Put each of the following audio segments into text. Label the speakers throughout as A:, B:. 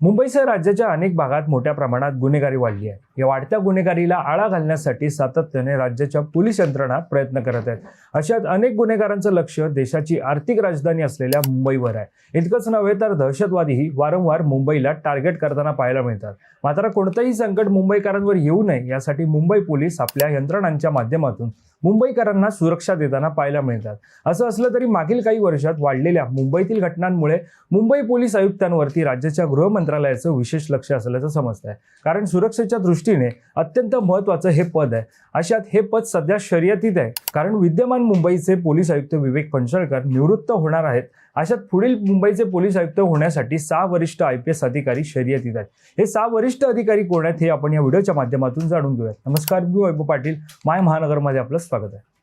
A: मुंबईसह राज्याच्या अनेक भागात मोठ्या प्रमाणात गुन्हेगारी वाढली आहे. या वाढत्या गुन्हेगारीला आळा घालण्यासाठी सातत्याने राज्याच्या पोलीस यंत्रणा प्रयत्न करत आहेत. अशात अनेक गुन्हेगारांचं लक्ष देशाची आर्थिक राजधानी असलेल्या मुंबईवर आहे. इतकंच नव्हे तर दहशतवादीही वारंवार मुंबईला टार्गेट करताना पाहायला मिळतात. मात्र कोणतंही संकट मुंबईकरांवर येऊ नये यासाठी मुंबई पोलीस आपल्या यंत्रणांच्या माध्यमातून मुंबईकरांना सुरक्षा देताना पाहायला मिळतात. असं असलं तरी मागील काही वर्षात वाढलेल्या मुंबईतील घटनांमुळे मुंबई पोलीस आयुक्तांवरती राज्याच्या गृह मंत्रालयाचं विशेष लक्ष असल्याचं समजतंय. कारण सुरक्षेच्या दृष्टी दृष्टीने अत्यंत महत्त्वाचं हे पद आहे. अशात हे पद सध्या शर्यतीत आहे. कारण विद्यमान मुंबईचे पोलीस आयुक्त विवेक फणसळकर निवृत्त होणार आहेत. अशात पुढील मुंबईचे पोलीस आयुक्त होण्यासाठी सहा वरिष्ठ आय पी एस अधिकारी शर्यतीत आहेत. हे सहा वरिष्ठ अधिकारी कोण आहेत हे आपण या व्हिडिओच्या माध्यमातून जाणून घेऊयात. नमस्कार मी वैभव पाटील. माय महानगरमध्ये आपलं स्वागत आहे.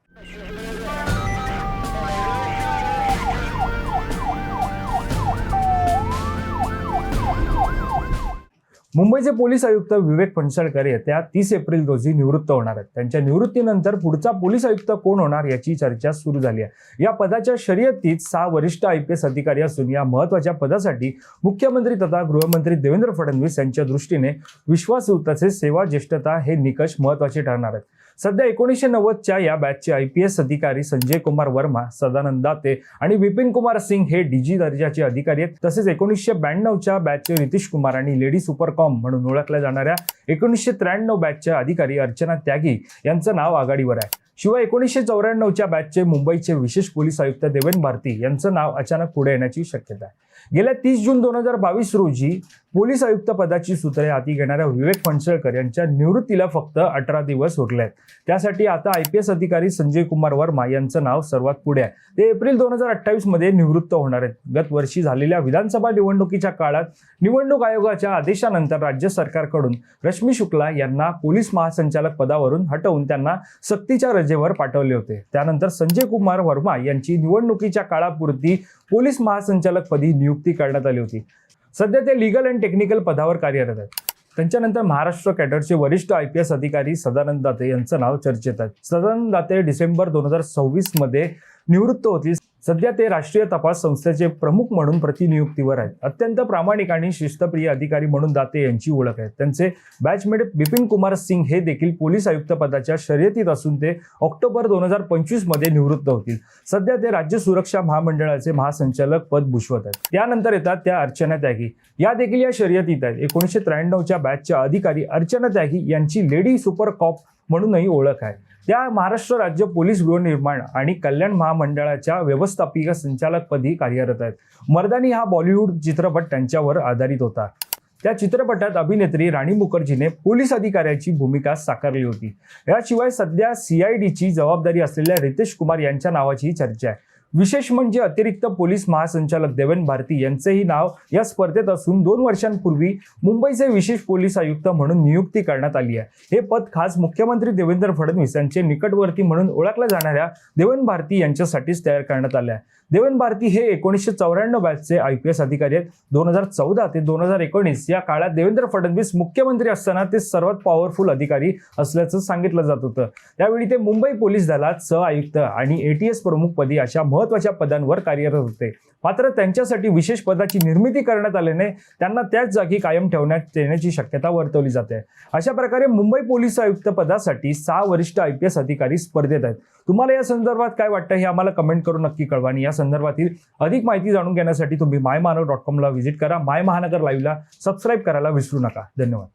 A: मुंबईचे पोलीस आयुक्त विवेक फणसळकर येत्या तीस एप्रिल रोजी निवृत्त होणार आहेत. त्यांच्या निवृत्तीनंतर पुढचा पोलीस आयुक्त कोण होणार याची चर्चा सुरू झाली आहे. या पदाच्या शर्यतीत सहा वरिष्ठ आय पी एस अधिकारी असून या महत्त्वाच्या पदासाठी मुख्यमंत्री तथा गृहमंत्री देवेंद्र फडणवीस यांच्या दृष्टीने विश्वासू तसेच सेवा ज्येष्ठता हे निकष महत्त्वाचे ठरणार आहेत. सध्या एकोणीसशे नव्वदच्या या बॅचचे आय पी एस अधिकारी संजय कुमार वर्मा सदानंद दाते आणि विपिन कुमार सिंग हे डीजी दर्जाचे अधिकारी आहेत. तसेच एकोणीसशे ब्याण्णवच्या बॅचचे नितीश कुमार आणि लेडी सुपर कॉम म्हणून ओळखल्या जाणाऱ्या एकोणीसशे त्र्याण्णव बॅचच्या अधिकारी अर्चना त्यागी यांचं नाव आघाडीवर आहे. शिवाय एकोणीसशे चौऱ्याण्णवच्या बॅचचे मुंबईचे विशेष पोलीस आयुक्त देवेन भारती यांचं नाव अचानक पुढे येण्याची शक्यता आहे. गेल्या तीस जून दोन हजार बावीस रोजी पोलीस आयुक्त पदाची सूत्रे हाती घेणाऱ्या विवेक फणसळकर यांच्या निवृत्तीला फक्त अठरा दिवस उरले आहेत. त्यासाठी आता आय पी एस अधिकारी संजय कुमार वर्मा यांचं नाव सर्वात पुढे आहे. ते एप्रिल दोन हजार अठ्ठावीसमध्ये निवृत्त होणार आहेत. गत वर्षी झालेल्या विधानसभा निवडणुकीच्या काळात निवडणूक आयोगाच्या आदेशानंतर राज्य सरकारकडून रश्मी शुक्ला यांना पोलीस महासंचालक पदावरून हटवून त्यांना सक्तीच्या रजेवर पाठवले होते. त्यानंतर संजय कुमार वर्मा यांची निवडणुकीच्या काळापुरती पोलीस महासंचालक पदी नियुक्ती करण्यात आली होती. सध्या ते लिगल अँड टेक्निकल पदावर कार्यरत आहेत. त्यांच्यानंतर महाराष्ट्र कॅडरचे वरिष्ठ आय पी एस अधिकारी सदानंद दाते यांचं नाव चर्चेत आहे. सदानंद दाते डिसेंबर दोन हजार सव्वीसमध्ये निवृत्त होतील. सध्या ते राष्ट्रीय तपास संस्थेचे प्रमुख म्हणून प्रतिनियुक्तीवर आहेत. अत्यंत प्रामाणिक आणि शिस्तप्रिय अधिकारी म्हणून दाते यांची ओळख आहे. त्यांचे बॅचमेट बिपिन कुमार सिंग हे देखील पोलीस आयुक्त पदाच्या शर्यतीत असून ते ऑक्टोबर दोन हजार पंचवीसमध्ये निवृत्त होतील. सध्या ते राज्य सुरक्षा महामंडळाचे महासंचालक पद भूषवत आहेत. त्यानंतर येतात त्या अर्चना त्यागी. या देखील या शर्यतीत आहेत. एकोणीसशे त्र्याण्णवच्या बॅचच्या अधिकारी अर्चना त्यागी यांची लेडी सुपर कॉप म्हणूनही ओळख आहे. त्या महाराष्ट्र राज्य पोलीस गृहनिर्माण आणि कल्याण महामंडळाच्या व्यवस्थापिका संचालकपदी कार्यरत आहेत. मर्दानी हा बॉलिवूड चित्रपट त्यांच्यावर आधारित होता. त्या चित्रपटात अभिनेत्री राणी मुखर्जीने पोलीस अधिकाऱ्याची भूमिका साकारली होती. याशिवाय सध्या सीआयडीची जबाबदारी असलेल्या रितेश कुमार यांच्या नावाचीही चर्चा आहे. विशेष म्हणजे अतिरिक्त पोलीस महासंचालक देवेन भारती यांचेही नाव या स्पर्धेत असून दोन वर्षांपूर्वी मुंबईचे विशेष पोलीस आयुक्त म्हणून नियुक्ती करण्यात आली आहे. हे पद खास मुख्यमंत्री देवेंद्र फडणवीस यांचे निकटवर्ती म्हणून ओळखल्या जाणाऱ्या देवेन भारती यांच्यासाठीच तयार करण्यात आले आहे. देवेन भारती हे एकोणीसशे चौऱ्याण्णव बॅचचे आय पी एस अधिकारी आहेत. दोन हजार चौदा ते दोन हजार एकोणीस या काळात देवेंद्र फडणवीस मुख्यमंत्री असताना ते सर्वात पॉवरफुल अधिकारी असल्याचं सांगितलं जात होतं. त्यावेळी ते मुंबई पोलीस दलात सह आयुक्त आणि एटीएस प्रमुखपदी अशा महत्त्वाच्या पदांवर कार्यरत होते. मात्र त्यांच्यासाठी विशेष पदाची निर्मिती करण्यात आल्याने त्यांना त्याच जागी कायम ठेवण्यात येण्याची शक्यता वर्तवली जाते. अशा प्रकारे मुंबई पोलीस आयुक्त पदासाठी सहा वरिष्ठ आय पी एस अधिकारी स्पर्धेत आहेत. तुम्हाला या संदर्भात काय वाटतं हे आम्हाला कमेंट करून नक्की कळवा आणि या संदर्भातील अधिक माहिती जाणून घेण्यासाठी तुम्ही माय महानगर डॉट कॉमला व्हिजिट करा. माय महानगर लाईव्हला सबस्क्राईब करायला विसरू नका. धन्यवाद.